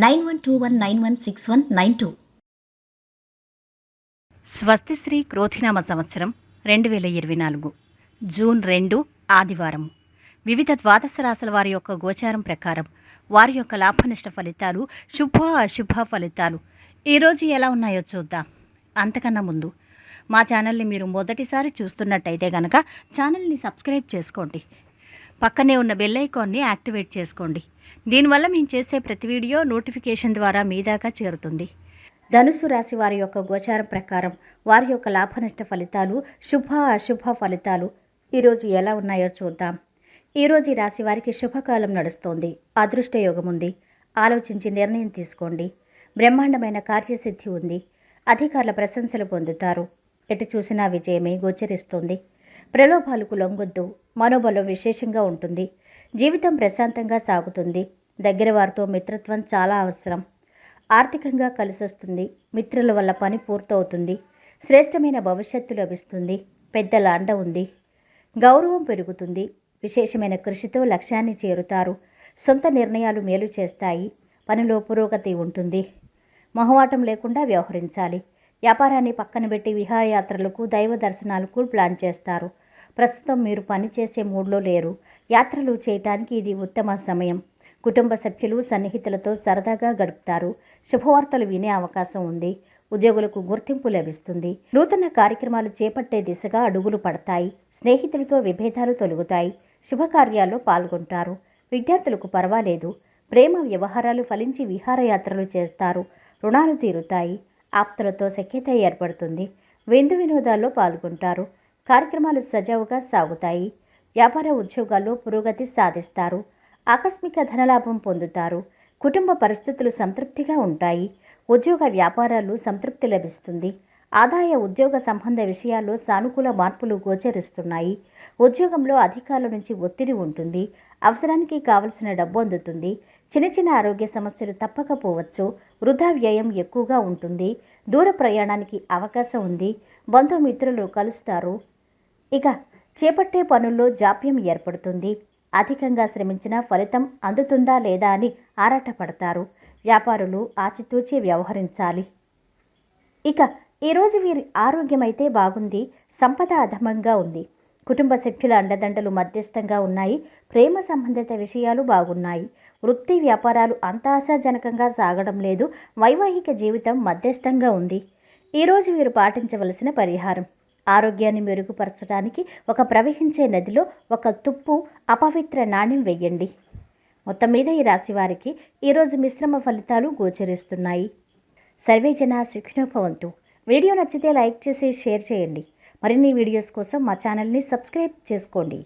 nine one two one nine one six one nine two. స్వస్తిశ్రీ క్రోధినామ సంవత్సరం రెండు వేల ఇరవై నాలుగు జూన్ రెండు ఆదివారం. వివిధ ద్వాదశ రాశుల వారి యొక్క గోచారం ప్రకారం వారి యొక్క లాభనష్ట ఫలితాలు శుభ అశుభ ఫలితాలు. ఈరోజు ఎలా ఉన్నాయో చూద్దాం. అంతకన్నా ముందు మా ఛానల్ని మీరు మొదటిసారి చూస్తున్నట్టయితే కనుక ఛానల్ని సబ్స్క్రైబ్ చేసుకోండి. పక్కనే ఉన్న బెల్ ఐకాన్ని యాక్టివేట్ చేసుకోండి. దీనివల్ల మేము చేసే ప్రతి వీడియో నోటిఫికేషన్ ద్వారా మీ దాకా చేరుతుంది. ధనుసు రాశి వారి యొక్క గోచారం ప్రకారం వారి యొక్క లాభనష్ట ఫలితాలు శుభ అశుభ ఫలితాలు ఈరోజు ఎలా ఉన్నాయో చూద్దాం. ఈరోజు ఈ రాశి వారికి శుభకాలం నడుస్తోంది. అదృష్ట యోగం ఉంది. ఆలోచించి నిర్ణయం తీసుకోండి. బ్రహ్మాండమైన కార్యసిద్ధి ఉంది. అధికారుల ప్రశంసలు పొందుతారు. ఎటు చూసినా విజయమే గోచరిస్తుంది. ప్రలోభాలకు లొంగొద్దు. మనోబలం విశేషంగా ఉంటుంది. జీవితం ప్రశాంతంగా సాగుతుంది. దగ్గర వారితో మిత్రత్వం చాలా అవసరం. ఆర్థికంగా కలిసొస్తుంది. మిత్రుల వల్ల పని పూర్తవుతుంది. శ్రేష్టమైన భవిష్యత్తు లభిస్తుంది. పెద్దల అండ ఉంది. గౌరవం పెరుగుతుంది. విశేషమైన కృషితో లక్ష్యాన్ని చేరుతారు. సొంత నిర్ణయాలు మేలు చేస్తాయి. పనిలో పురోగతి ఉంటుంది. మొహవాటం లేకుండా వ్యవహరించాలి. వ్యాపారాన్ని పక్కన పెట్టి విహారయాత్రలకు దైవ దర్శనాలకు ప్లాన్ చేస్తారు. ప్రస్తుతం మీరు పనిచేసే మూడ్లో లేరు. యాత్రలు చేయటానికి ఇది ఉత్తమ సమయం. కుటుంబ సభ్యులు సన్నిహితులతో సరదాగా గడుపుతారు. శుభవార్తలు వినే అవకాశం ఉంది. ఉద్యోగులకు గుర్తింపు లభిస్తుంది. నూతన కార్యక్రమాలు చేపట్టే దిశగా అడుగులు పడతాయి. స్నేహితులతో విభేదాలు తొలగుతాయి. శుభకార్యాల్లో పాల్గొంటారు. విద్యార్థులకు పర్వాలేదు. ప్రేమ వ్యవహారాలు ఫలించి విహారయాత్రలు చేస్తారు. రుణాలు తీరుతాయి. ఆప్తులతో సఖ్యత ఏర్పడుతుంది. విందు వినోదాల్లో పాల్గొంటారు. కార్యక్రమాలు సజావుగా సాగుతాయి. వ్యాపార ఉద్యోగాల్లో పురోగతి సాధిస్తారు. ఆకస్మిక ధనలాభం పొందుతారు. కుటుంబ పరిస్థితులు సంతృప్తిగా ఉంటాయి. ఉద్యోగ వ్యాపారాలు సంతృప్తి లభిస్తుంది. ఆదాయ ఉద్యోగ సంబంధ విషయాల్లో సానుకూల మార్పులు గోచరిస్తున్నాయి. ఉద్యోగంలో అధికారుల నుంచి ఒత్తిడి ఉంటుంది. అవసరానికి కావలసిన డబ్బు అందుతుంది. చిన్న చిన్న ఆరోగ్య సమస్యలు తప్పకపోవచ్చు. వృధా వ్యయం ఎక్కువగా ఉంటుంది. దూర ప్రయాణానికి అవకాశం ఉంది. బంధుమిత్రులు కలుస్తారు. ఇక చేపట్టే పనుల్లో జాప్యం ఏర్పడుతుంది. అధికంగా శ్రమించిన ఫలితం అందుతుందా లేదా అని ఆరాటపడతారు. వ్యాపారులు ఆచితూచి వ్యవహరించాలి. ఇక ఈరోజు వీరి ఆరోగ్యం అయితే బాగుంది సంపద అధమంగా ఉంది. కుటుంబ సభ్యుల అండదండలు మధ్యస్థంగా ఉన్నాయి ప్రేమ సంబంధిత విషయాలు బాగున్నాయి. వృత్తి వ్యాపారాలు అంత ఆశాజనకంగా సాగడం లేదు వైవాహిక జీవితం మధ్యస్థంగా ఉంది. ఈరోజు వీరు పాటించవలసిన పరిహారం. ఆరోగ్యాన్ని మెరుగుపరచడానికి ఒక ప్రవహించే నదిలో ఒక తుప్పు అపవిత్ర నాణ్యం వేయండి. మొత్తం మీద ఈ రాశి వారికి ఈరోజు మిశ్రమ ఫలితాలు గోచరిస్తున్నాయి. సర్వే జన సుఖినోభవంతు వీడియో నచ్చితే లైక్ చేసి షేర్ చేయండి. మరిన్ని వీడియోస్ కోసం మా ఛానల్ని సబ్స్క్రైబ్ చేసుకోండి.